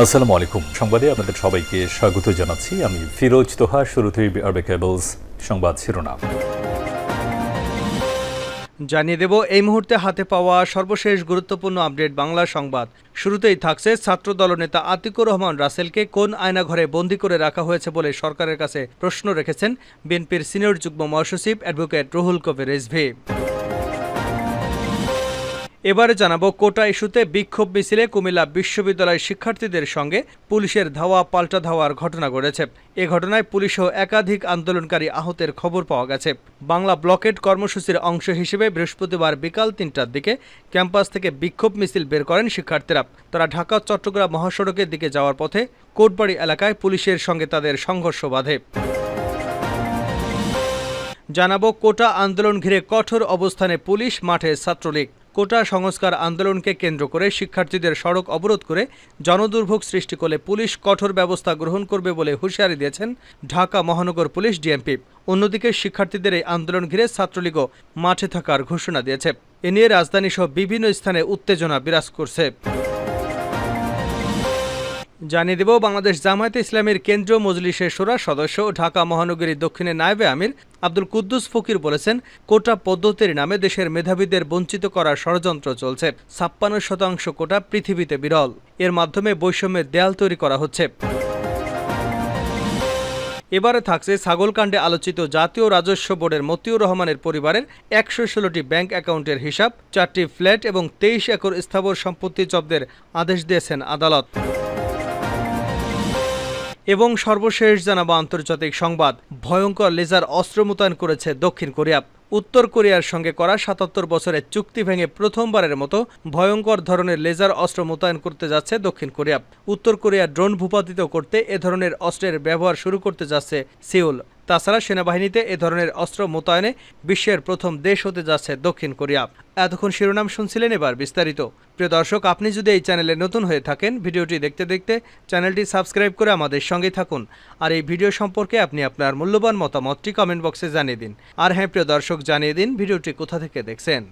আসসালামু আলাইকুম। সংবাদে আপনাদের সবাইকে স্বাগত জানাচ্ছি। আমি ফিরোজ তোহা, শুরুতেই আরবে কেবলস সংবাদ শিরোনাম। জানিয়ে দেব, এই মুহূর্তে হাতে পাওয়া সর্বশেষ গুরুত্বপূর্ণ আপডেট বাংলা সংবাদ। শুরুতেই থাকছে ছাত্র দলনেতা আতিকুর রহমান রাসেলকে কোন আয়নাঘরে বন্দী করে রাখা হয়েছে বলে সরকারের কাছে প্রশ্ন রেখেছেন বিএনপির সিনিয়র যুগ্ম মহাসচিব অ্যাডভোকেট রুহুল কবির রিজভি। এবারে জানাব কোটা ইস্যুতে বিক্ষোভ মিছিলে কুমিল্লা বিশ্ববিদ্যালয়ের শিক্ষার্থীদের সঙ্গে পুলিশের ধাওয়া পাল্টা ধাওয়ার ঘটনা ঘটেছে। এ ঘটনায় পুলিশও একাধিক আন্দোলনকারী আহতের খবর পাওয়া গেছে। বাংলা ব্লকেট কর্মসূচির অংশ হিসেবে বৃহস্পতিবার বিকাল তিনটার দিকে ক্যাম্পাস থেকে বিক্ষোভ মিছিল বের করেন শিক্ষার্থীরা। তারা ঢাকা, চট্টগ্রাম মহাসড়কের দিকে যাওয়ার পথে কোটবাড়ি এলাকায় পুলিশের সঙ্গে তাদের সংঘর্ষ বাধে। জানাব কোটা আন্দোলন ঘিরে কঠোর অবস্থানে পুলিশ, মাঠে ছাত্রলীগ। কোটা সংস্কার আন্দোলনকে কেন্দ্র করে শিক্ষার্থীদের সড়ক অবরোধ করে জনদুর্ভোগ সৃষ্টি করলে পুলিশ কঠোর ব্যবস্থা গ্রহণ করবে বলে হুঁশিয়ারি দিয়েছেন ঢাকা মহানগর পুলিশ ডিএমপি। অন্যদিকে শিক্ষার্থীদের এই আন্দোলন ঘিরে ছাত্রলীগও মাঠে থাকার ঘোষণা দিয়েছে। এ নিয়ে রাজধানীসহ বিভিন্ন স্থানে উত্তেজনা বিরাজ করছে। জানিয়ে দেব, বাংলাদেশ জামায়াতে ইসলামের কেন্দ্রীয় মজলিসের সোরা সদস্য ও ঢাকা মহানগরী দক্ষিণে নায়েবে আমির আব্দুল কুদ্দুস ফকির বলেছেন, কোটা পদ্ধতির নামে দেশের মেধাবীদের বঞ্চিত করার ষড়যন্ত্র চলছে। ছাপ্পান্ন শতাংশ কোটা পৃথিবীতে বিরল। এর মাধ্যমে বৈষম্যের দেয়াল তৈরি করা হচ্ছে। এবারে থাকছে ছাগলকাণ্ডে আলোচিত জাতীয় রাজস্ব বোর্ডের মতিউর রহমানের পরিবারের একশো ষোলোটি ব্যাংক অ্যাকাউন্টের হিসাব, চারটি ফ্ল্যাট এবং তেইশ একর স্থাবর সম্পত্তি জব্দের আদেশ দিয়েছেন আদালত। এবং সর্বশেষ জানাব আন্তর্জাতিক সংবাদ। ভয়ঙ্কর লেজার অস্ত্র মোতায়েন করেছে দক্ষিণ কোরিয়া। উত্তর কোরিয়ার সঙ্গে করা সাতাত্তর বছরের চুক্তি ভেঙে প্রথমবারের মতো ভয়ঙ্কর ধরনের লেজার অস্ত্র মোতায়েন করতে যাচ্ছে দক্ষিণ কোরিয়া। উত্তর কোরিয়া ড্রোন ভূপাতিত করতে এ ধরনের অস্ত্রের ব্যবহার শুরু করতে যাচ্ছে সিউল। তাছাড়া সেনাবাহিনীতে এ ধরনের অস্ত্র মোতায়েনে বিশ্বের প্রথম দেশ হতে যাচ্ছে দক্ষিণ কোরিয়া। এতক্ষণ শিরোনাম শুনছিলেন এবার বিস্তারিত। প্রিয় দর্শক, আপনি যদি এই চ্যানেলে নতুন হয়ে থাকেন, ভিডিওটি দেখতে দেখতে চ্যানেলটি সাবস্ক্রাইব করে আমাদের সঙ্গে থাকুন। আর এই ভিডিও সম্পর্কে আপনি আপনার মূল্যবান মতামতটি কমেন্ট বক্সে জানিয়ে দিন। আর হ্যাঁ প্রিয় দর্শক, জানিয়ে দিন ভিডিওটি কোথা থেকে দেখছেন।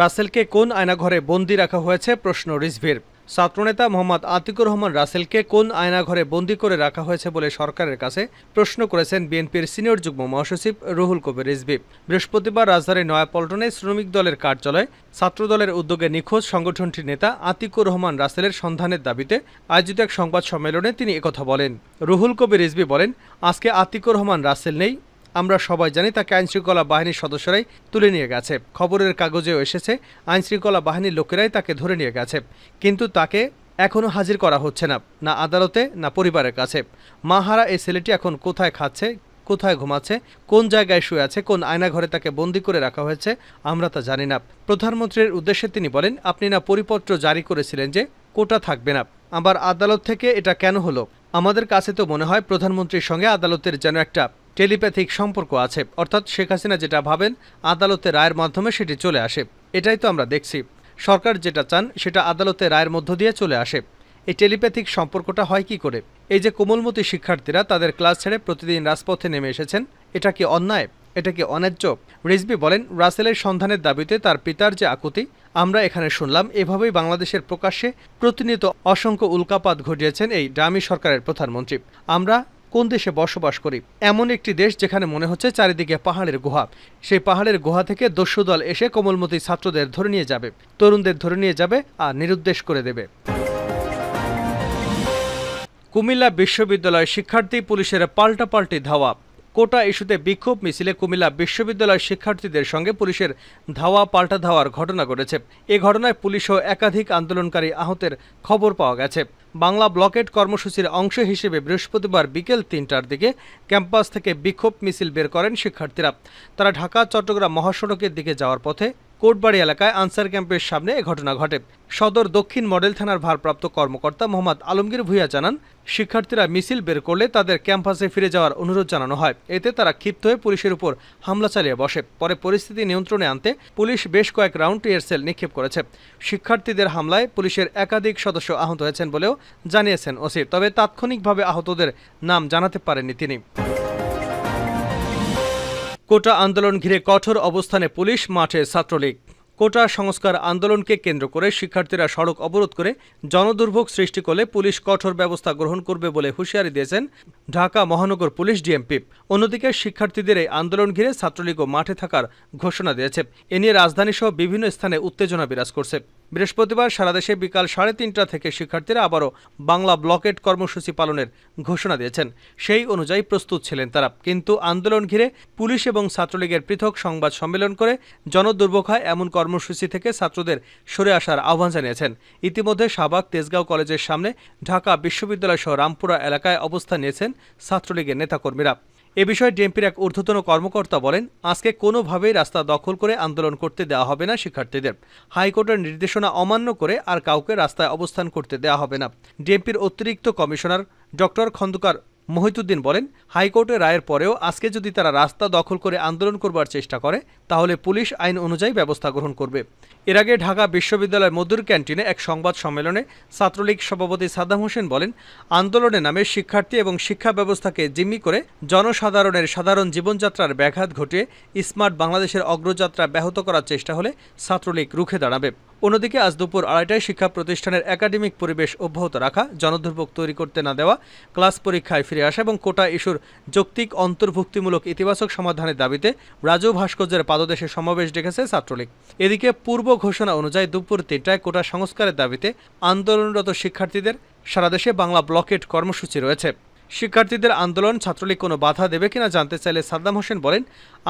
রাসেলকে কোন আয়নাঘরে বন্দি রাখা হয়েছে প্রশ্ন রিজভির। ছাত্রনেতা মোহাম্মদ আতিকুর রহমান রাসেলকে কোন আয়নাঘরে বন্দি করে রাখা হয়েছে বলে সরকারের কাছে প্রশ্ন করেছেন বিএনপির সিনিয়র যুগ্ম মহাসচিব রুহুল কবির রিজভি। বৃহস্পতিবার রাজধানীর নয়াপল্টনে শ্রমিক দলের কার্যালয়ে ছাত্রদলের উদ্যোগে নিখোঁজ সংগঠনটির নেতা আতিকুর রহমান রাসেলের সন্ধানের দাবিতে আয়োজিত এক সংবাদ সম্মেলনে তিনি একথা বলেন। রুহুল কবির রিজভি বলেন, আজকে আতিকুর রহমান রাসেল নেই আমরা সবাই জানি তাকে আইনশৃঙ্খলা বাহিনীর সদস্যরাই তুলে নিয়ে গেছে। খবরের কাগজেও এসেছে, আইনশৃঙ্খলা বাহিনীর লোকেরাই তাকে ধরে নিয়ে গেছে। কিন্তু তাকে এখনও হাজির করা হচ্ছে না না আদালতে, না পরিবারের কাছে। মাহারা এই ছেলেটি এখন কোথায় খাচ্ছে, কোথায় ঘুমাচ্ছে, কোন জায়গায় শুয়ে আছে, কোন আয়নাঘরে তাকে বন্দি করে রাখা হয়েছে, আমরা তা জানি না। প্রধানমন্ত্রীর উদ্দেশ্যে তিনি বলেন, আপনি না পরিপত্র জারি করেছিলেন যে কোটা থাকবে না। আবার আদালত থেকে এটা কেন হলো? আমাদের কাছে তো মনে হয় প্রধানমন্ত্রীর সঙ্গে আদালতের যেন একটা টেলিপ্যাথিক সম্পর্ক আছে। অর্থাৎ শেখ হাসিনা যেটা ভাবেন আদালতের রায়ের মাধ্যমে সেটি চলে আসে। এটাই তো আমরা দেখছি। সরকার যেটা চান, সেটা আদালতের রায়ের মধ্য দিয়ে চলে আসে। এই টেলিপ্যাথিক সম্পর্কটা হয় কি করে? এই যে কোমলমতি শিক্ষার্থীরা তাদের ক্লাস ছেড়ে প্রতিদিন রাজপথে নেমে এসেছেন, এটা কি অন্যায়? এটা কি অন্যায্য? রিজবি বলেন, রাসেলের সন্ধানের দাবিতে তার পিতার যে আকুতি, আমরা এখানে শুনলাম, এভাবেই বাংলাদেশের প্রকাশ্যে প্রতিনিয়ত অসংখ্য উল্কাপাত ঘটিয়েছেন এই ডামি সরকারের প্রধানমন্ত্রী। আমরা কোন দেশে বসবাস করি? এমন একটি দেশ যেখানে মনে হচ্ছে চারিদিকে পাহাড়ের গুহা। সেই পাহাড়ের গুহা থেকে দস্যু দল এসে কোমলমতি ছাত্রদের ধরে নিয়ে যাবে। তরুণদের ধরে নিয়ে যাবে আর নিরুদ্দেশ করে দেবে। কুমিল্লা বিশ্ববিদ্যালয় শিক্ষার্থী পুলিশের পাল্টাপাল্টি ধাওয়া। কোটা ইস্যুতে বিক্ষোভ মিছিলে কুমিল্লা বিশ্ববিদ্যালয় শিক্ষার্থীদের সঙ্গে পুলিশের ধাওয়া পাল্টা ধাওয়ার ঘটনা ঘটেছে। এ ঘটনায় পুলিশও একাধিক আন্দোলনকারী আহতের খবর পাওয়া গেছে। বাংলা ব্লকেট কর্মসূচির অংশ হিসেবে বৃহস্পতিবার বিকেল তিনটার দিকে ক্যাম্পাস থেকে বিক্ষোভ মিছিল বের করেন শিক্ষার্থীরা। তারা ঢাকা, চট্টগ্রাম মহাসড়কের দিকে যাওয়ার পথে কোটবাড়ি এলাকায় আনসার ক্যাম্পের সামনে এ ঘটনা ঘটে। সদর দক্ষিণ মডেল থানার ভারপ্রাপ্ত কর্মকর্তা মোহাম্মদ আলমগীর ভুইয়া জানান, শিক্ষার্থীরা মিছিল বের করলে তাদের ক্যাম্পাসে ফিরে যাওয়ার অনুরোধ জানানো হয়। এতে তারা ক্ষিপ্ত হয়ে পুলিশের উপর হামলা চালিয়ে বসে। পরে পরিস্থিতি নিয়ন্ত্রণে আনতে পুলিশ বেশ কয়েক রাউন্ড টিয়ারসেল নিক্ষেপ করেছে। শিক্ষার্থীদের হামলায় পুলিশের একাধিক সদস্য আহত হয়েছেন বলেও জানিয়েছেন ওসি, তবে তাৎক্ষণিকভাবে আহতদের নাম জানাতে পারেননি তিনি। কোটা আন্দোলন ঘিরে কঠোর অবস্থানে পুলিশ, মাঠে ছাত্রলীগ। কোটা সংস্কার আন্দোলনকে কেন্দ্র করে শিক্ষার্থীরা সড়ক অবরোধ করে জনদুর্ভোগ সৃষ্টি করলে পুলিশ কঠোর ব্যবস্থা গ্রহণ করবে বলে হুঁশিয়ারি দিয়েছেন ঢাকা মহানগর পুলিশ ডিএমপি। অন্যদিকে শিক্ষার্থীদের এই আন্দোলন ঘিরে ছাত্রলীগও মাঠে থাকার ঘোষণা দিয়েছে। এ নিয়ে রাজধানীসহ বিভিন্ন স্থানে উত্তেজনা বিরাজ করছে। বৃহস্পতিবার সারা দেশে বিকাল সাড়ে তিনটা থেকে শিক্ষার্থীরা আবারও বাংলা ব্লকেট কর্মসূচি পালনের ঘোষণা দিয়েছেন। সেই অনুযায়ী প্রস্তুত ছিলেন তারা। কিন্তু আন্দোলন ঘিরে পুলিশ এবং ছাত্রলীগের পৃথক সংবাদ সম্মেলন করে জনদুর্ভোগ হয় এমন কর্মসূচি থেকে ছাত্রদের সরে আসার আহ্বান জানিয়েছেন। ইতিমধ্যে শাহবাগ তেজগাঁও কলেজের সামনে ঢাকা বিশ্ববিদ্যালয় সহ রামপুরা এলাকায় অবস্থান নিয়েছেন ছাত্রলীগের নেতাকর্মীরা। এ বিষয়ে ডিএমপির এক ঊর্ধ্বতন কর্মকর্তা বলেন, আজকে কোনোভাবেই রাস্তা দখল করে আন্দোলন করতে দেওয়া হবে না শিক্ষার্থীদের। হাইকোর্টের নির্দেশনা অমান্য করে আর কাউকে রাস্তায় অবস্থান করতে দেওয়া হবে না। ডিএমপির অতিরিক্ত কমিশনার ডক্টর খন্দকার মহিতুদ্দিন বলেন, হাইকোর্টের রায়ের পরেও আজকে যদি তারা রাস্তা দখল করে আন্দোলন করবার চেষ্টা করে, তাহলে পুলিশ আইন অনুযায়ী ব্যবস্থা গ্রহণ করবে। এর আগে ঢাকা বিশ্ববিদ্যালয়ের মধুর ক্যান্টিনে এক সংবাদ সম্মেলনে ছাত্রলীগ সভাপতি সাদ্দাম হোসেন বলেন আন্দোলনের নামে শিক্ষার্থী এবং শিক্ষা ব্যবস্থাকে জিম্মি করে জনসাধারণের সাধারণ জীবনযাত্রার ব্যাঘাত ঘটিয়ে স্মার্ট বাংলাদেশের অগ্রযাত্রা ব্যাহত করার চেষ্টা হলে ছাত্রলীগ রুখে দাঁড়াবে। অন্যদিকে আজ দুপুর আড়াইটায় শিক্ষা প্রতিষ্ঠানের একাডেমিক পরিবেশ অব্যাহত রাখা জনদুর্ভোগ তৈরি করতে না দেওয়া, ক্লাস পরীক্ষায় ফিরে আসা এবং কোটা ইস্যুর যৌক্তিক অন্তর্ভুক্তিমূলক ইতিবাচক সমাধানের দাবিতে রাজু ভাস্কর্যের পাদদেশে সমাবেশ ডেকেছে ছাত্রলীগ। এদিকে পূর্ব ঘোষণা অনুযায়ী দুপুর তিনটায় কোটা সংস্কারের দাবিতে আন্দোলনরত শিক্ষার্থীদের সারা দেশে বাংলা ব্লকেট কর্মসূচি রয়েছে। শিক্ষার্থীদের আন্দোলন ছাত্রলীগ কোনো বাধা দেবে কিনা জানতে চাইলে সাদ্দাম হোসেন বলেন,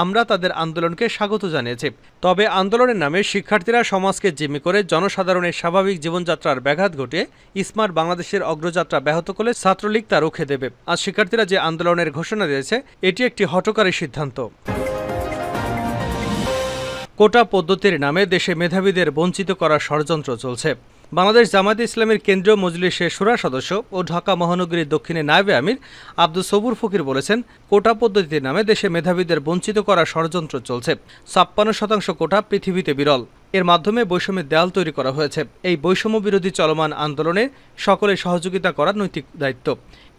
আমরা তাদের আন্দোলনকে স্বাগত জানিয়েছি। তবে আন্দোলনের নামে শিক্ষার্থীরা সমাজকে জিম্মি করে জনসাধারণের স্বাভাবিক জীবনযাত্রার ব্যাঘাত ঘটিয়ে স্মার্ট বাংলাদেশের অগ্রযাত্রা ব্যাহত করলে ছাত্রলীগ তা রুখে দেবে। আজ শিক্ষার্থীরা যে আন্দোলনের ঘোষণা দিয়েছে, এটি একটি হটকারী সিদ্ধান্ত। কোটা পদ্ধতির নামে দেশে মেধাবীদের বঞ্চিত করার ষড়যন্ত্র চলছে। বাংলাদেশ জামায়াতে ইসলামের কেন্দ্রীয় মজলিসের সুরা সদস্য ও ঢাকা মহানগরীর দক্ষিণে নায়েবে আমির আব্দুল সবুর ফকির বলেছেন, কোটা পদ্ধতির নামে দেশে মেধাবীদের বঞ্চিত করার ষড়যন্ত্র চলছে। ছাপ্পান্ন শতাংশ কোটা পৃথিবীতে বিরল। এর মাধ্যমে বৈষম্যের দেয়াল তৈরি করা হয়েছে। এই বৈষম্য বিরোধী চলমান আন্দোলনে সকলে সহযোগিতা করার নৈতিক দায়িত্ব।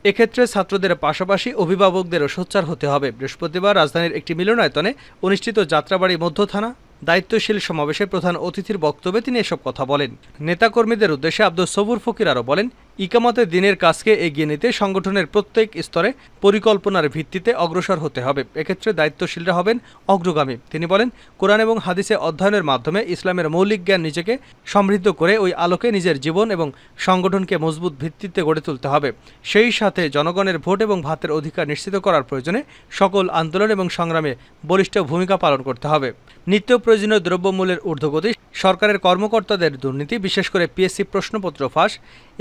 এক্ষেত্রে ছাত্রদের পাশাপাশি অভিভাবকদেরও সোচ্চার হতে হবে। বৃহস্পতিবার রাজধানীর একটি মিলনায়তনে অনুষ্ঠিত যাত্রাবাড়ি মধ্য থানা দায়িত্বশীল সমাবেশে প্রধান অতিথির বক্তব্যে তিনি এসব কথা বলেন। নেতাকর্মীদের উদ্দেশ্যে আব্দুল সবুর ফকির আরও বলেন ইকামাতে দিনের কাজকে এগিয়ে নিতে সংগঠনের প্রত্যেক স্তরে পরিকল্পনার ভিত্তিতে অগ্রসর হতে হবে। এক্ষেত্রে দায়িত্বশীলরা হবেন অগ্রগামী। তিনি বলেন, কোরআন এবং হাদিসে অধ্যয়নের মাধ্যমে ইসলামের মৌলিক জ্ঞান নিজেকে সমৃদ্ধ করে ওই আলোকে নিজের জীবন এবং সংগঠনকে মজবুত ভিত্তিতে গড়ে তুলতে হবে। সেই সাথে জনগণের ভোট এবং ভাতের অধিকার নিশ্চিত করার প্রয়োজনে সকল আন্দোলন এবং সংগ্রামে বলিষ্ঠ ভূমিকা পালন করতে হবে। নিত্য প্রয়োজনীয় দ্রব্যমূল্যের ঊর্ধ্বগতি, সরকারের কর্মকর্তাদের দুর্নীতি, বিশেষ করে পিএসসি প্রশ্নপত্র ফাঁস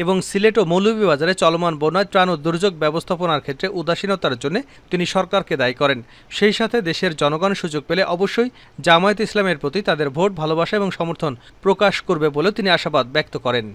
এবং ও মৌলভীবাজারে চলমান বন্যায় ত্রাণ ও দুর্যোগ ব্যবস্থাপনার ক্ষেত্রে উদাসীনতার জন্য তিনি সরকারকে দায়ী করেন। সেই সাথে দেশের জনগণ সুযোগ পেলে অবশ্যই জামায়াত ইসলামের প্রতি তাদের ভোট, ভালোবাসা এবং সমর্থন প্রকাশ করবে বলে তিনি আশাবাদ ব্যক্ত করেন।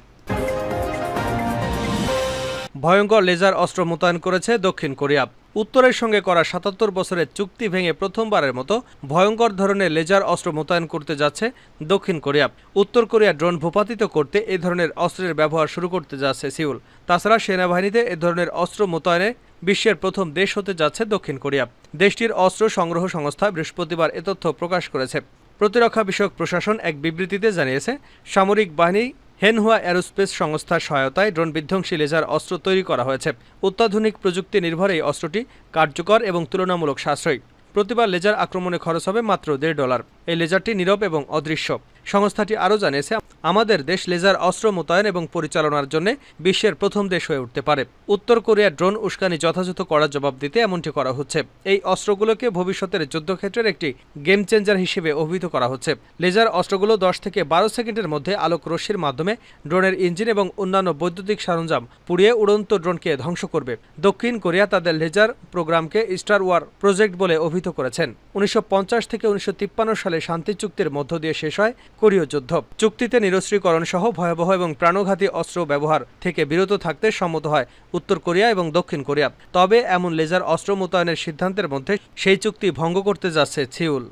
ভয়ঙ্কর লেজার অস্ত্র মোতায়েন করেছে দক্ষিণ কোরিয়া। উত্তরের সঙ্গে করা সাতাত্তর বছরের চুক্তি ভেঙে প্রথমবারের মতো ভয়ঙ্কর ধরনের লেজার অস্ত্র মোতায়েন করতে যাচ্ছে দক্ষিণ কোরিয়া। উত্তর কোরিয়া ড্রোন ভূপাতিত করতে এ ধরনের অস্ত্রের ব্যবহার শুরু করতে যাচ্ছে সিউল। তাছাড়া সেনাবাহিনীতে এ ধরনের অস্ত্র মোতায়েনে বিশ্বের প্রথম দেশ হতে যাচ্ছে দক্ষিণ কোরিয়া। দেশটির অস্ত্র সংগ্রহ সংস্থা বৃহস্পতিবার এ তথ্য প্রকাশ করেছে। প্রতিরক্ষা বিষয়ক প্রশাসন এক বিবৃতিতে জানিয়েছে, সামরিক বাহিনী হেনহুয়া অ্যারোস্পেস সংস্থার সহায়তায় ড্রোন বিধ্বংসী লেজার অস্ত্র তৈরি করা হয়েছে। অত্যাধুনিক প্রযুক্তি নির্ভর এই অস্ত্রটি কার্যকর এবং তুলনামূলক সাশ্রয়ী। প্রতিবার লেজার আক্রমণে খরচ হবে মাত্র দেড় ডলার। এই লেজারটি নীরব এবং অদৃশ্য। সংস্থাটি আরও জানিয়েছে, আমাদের দেশ লেজার অস্ত্র মোতায়েন এবং পরিচালনার জন্য বিশ্বের প্রথম দেশ হয়ে উঠতে পারে। উত্তর কোরিয়ার ড্রোন উস্কানি যথাযথ কড়া জবাব দিতে এমনটি করা হচ্ছে। এই অস্ত্রগুলোকে ভবিষ্যতের যুদ্ধক্ষেত্রের একটি গেম চেঞ্জার হিসেবে অভিহিত করা হচ্ছে। লেজার অস্ত্রগুলো দশ থেকে বারো সেকেন্ডের মধ্যে আলোক রশ্মির মাধ্যমে ড্রোনের ইঞ্জিন এবং অন্যান্য বৈদ্যুতিক সরঞ্জাম পুড়িয়ে উড়ন্ত ড্রোনকে ধ্বংস করবে। দক্ষিণ কোরিয়া তাদের লেজার প্রোগ্রামকে স্টার ওয়ার প্রজেক্ট বলে অভিহিত করেছেন। উনিশশো পঞ্চাশ থেকে উনিশশো তিপ্পান্ন সালে শান্তি চুক্তির মধ্য দিয়ে শেষ হয় কোরীয় যুদ্ধ। চুক্তিতে নিরস্ত্রীকরণ সহ ভয়াবহ এবং প্রাণঘাতী অস্ত্র ব্যবহার থেকে বিরত থাকতে সম্মত হয় উত্তর কোরিয়া এবং দক্ষিণ কোরিয়া। তবে এমন লেজার অস্ত্র মোতায়েনের সিদ্ধান্তের মধ্যে সেই চুক্তি ভঙ্গ করতে যাচ্ছে সিউল।